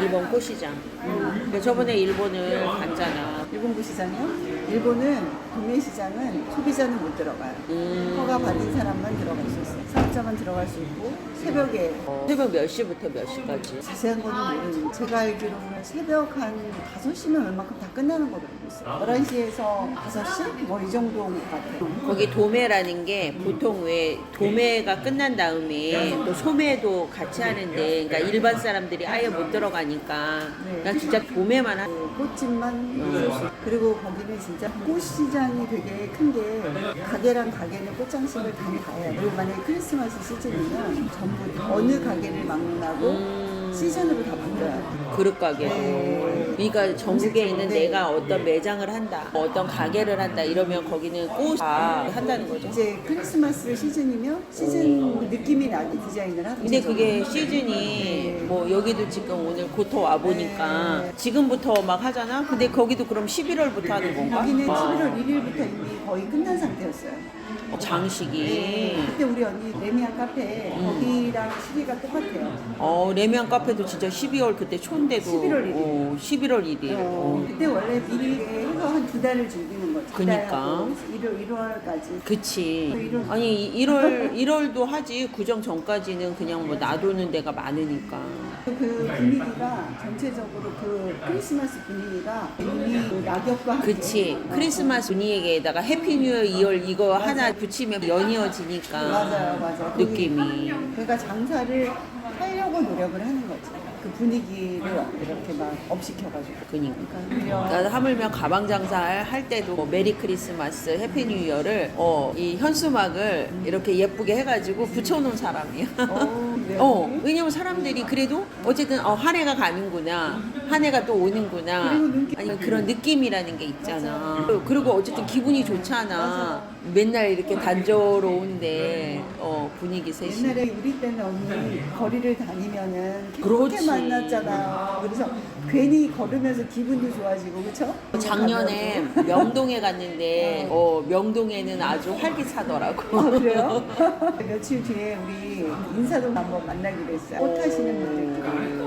일본 꽃시장. 근데 저번에 일본을 갔잖아. 일본 구시장이요? 일본은 구매 시장은 소비자는 못 들어가요. 음. 허가 받은 사람만 들어갈 수 있어요. 사업자만 들어갈 수 있고 새벽에 어, 새벽 몇 시부터 몇 시까지? 자세한 거는 모르는데 제가 알기로는 새벽 한 5시면 웬만큼 다 끝나는 걸로 알고 있어요. 11시에서 5시? 뭐 이 정도 같아요. 거기 도매라는 게 보통 왜 도매가 끝난 다음에 또 소매도 같이 하는데 그러니까 일반 사람들이 아예 못 들어가니까 그냥 진짜 도매만 하 그 꽃집만 있을 수 있고 그리고 거기는 진짜 꽃시장이 되게 큰 게 가게랑 가게는 꽃장식을 다 가요. 그리고 만약에 크리스마스 시즌이면 전부 어느 가게를 막론하고 음. 시즌으로 다 바뀌어요. 그릇 가게. 네. 그러니까 전국에 있는 네. 내가 어떤 매장을 한다, 어떤 가게를 한다 이러면 거기는 꽃다 한다는 거죠. 이제 크리스마스 시즌이면 시즌 느낌이 나게 디자인을 하는 근데. 그게 시즌이 뭐 여기도 지금 오늘 고터 와 보니까 네. 지금부터 막 하잖아. 근데 거기도 그럼 11월부터 하는 건가? 거기는 와. 11월 1일부터 이미 거의 끝난 상태였어요. 어, 장식이. 그때 우리 언니 레미안 카페 음. 거기랑 시기가 똑같아요. 어 레미안 카페도 진짜 12월 그때 초인데도 11월 1일. 어, 11월 1일. 어, 어. 그때 원래 미리 해서 한 두 달을 즐기는 거죠. 그니까. 1월, 1월까지. 그치. 일월. 아니 1월 1월도 하지 구정 전까지는 그냥 뭐 놔두는 데가 많으니까. 그 분위기가 전체적으로 그 크리스마스 분위기가 이미 그 낙엽과 함께 그치. 크리스마스 분위기에다가 해피 뉴 이어 2월 이거 하나 붙이면 연이어지니까. 맞아요, 맞아요. 거기 느낌이. 그러니까 장사를 하려고 노력을 하는 거지. 그 분위기를 이렇게 막 업시켜가지고. 그니까. 그러니까 나 하물며 가방 장사할 할 때도 뭐 메리 크리스마스, 해피 뉴 이어를 어, 이 현수막을 이렇게 예쁘게 해가지고 붙여놓은 사람이야. 어, 네. 어, 왜냐면 사람들이 그래도 어쨌든 어, 한 해가 가는구나. 한 해가 또 오는구나. 아니 그런 느낌이라는 게 있잖아. 그리고 어쨌든 기분이 좋잖아. 맨날 이렇게 단조로운데 어, 분위기 셋이. 옛날에 우리 때는 언니 거리를 다니면은. 그렇게 만났잖아요. 그래서 괜히 걸으면서 기분도 좋아지고 그쵸? 작년에 명동에 갔는데 어, 명동에는 아주 활기차더라고. 아, 그래요? 며칠 뒤에 우리 인사동 한번 만나기로 했어요. 꽃 하시는 분들끼리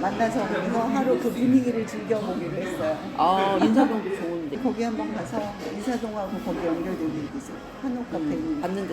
만나서 거기서 하루 그 분위기를 즐겨보기로 했어요. 아 인사동도 좋은데 거기 한번 가서 인사동하고 거기 연결되는 게 있어요. 한옥 카페 있는 데. 봤는데